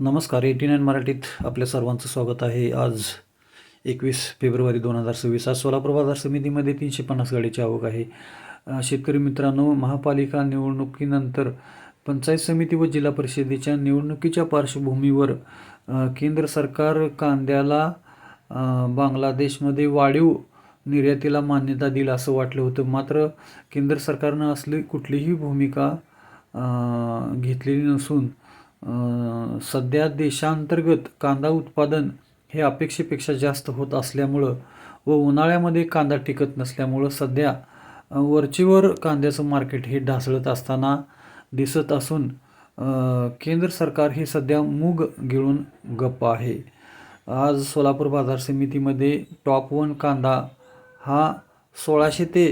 नमस्कार eighty nine मराठीत आपल्या सर्वांचं स्वागत आहे. आज एकवीस फेब्रुवारी दोन हजार सव्वीस आज सोलापूर बाजार समितीमध्ये तीनशे पन्नास गाडीची आवक आहे. शेतकरी मित्रांनो महापालिका निवडणुकीनंतर पंचायत समिती व जिल्हा परिषदेच्या निवडणुकीच्या पार्श्वभूमीवर केंद्र सरकार कांद्याला बांगलादेशमध्ये वाढीव निर्यातीला मान्यता दिलं असं वाटलं होतं. मात्र केंद्र सरकारनं असली कुठलीही भूमिका घेतलेली नसून सध्या देशांतर्गत कांदा उत्पादन हे अपेक्षेपेक्षा जास्त होत असल्यामुळं व उन्हाळ्यामध्ये कांदा टिकत नसल्यामुळं सध्या वरचीवर वरचेवर कांद्याचं मार्केट हे ढासळत असताना दिसत असून केंद्र सरकार हे सध्या मूग गिळून गप्प आहे. आज सोलापूर बाजार समितीमध्ये टॉप वन कांदा हा सोळाशे ते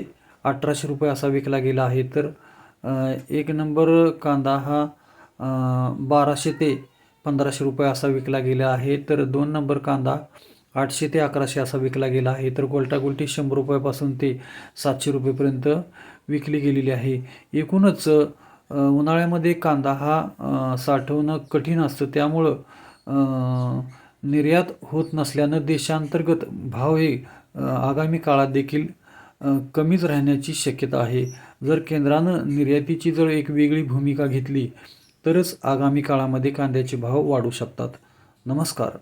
अठराशे रुपये असा विकला गेला आहे. तर एक नंबर कांदा हा बाराशे ते पंधराशे रुपये असा विकला गेला आहे. तर दोन नंबर कांदा आठशे ते अकराशे असा विकला गेला आहे. तर गोलटागोलटी शंभर रुपयापासून ते सातशे रुपयेपर्यंत विकली गेलेली आहे. एकूणच उन्हाळ्यामध्ये कांदा हा साठवणं कठीण असतं. त्यामुळं निर्यात होत नसल्यानं देशांतर्गत भाव हे आगामी काळात देखील कमीच राहण्याची शक्यता आहे. जर केंद्रानं निर्यातीची जर एक वेगळी भूमिका घेतली तरच आगामी काळामध्ये कांद्याचे भाव वाढू शकतात. नमस्कार.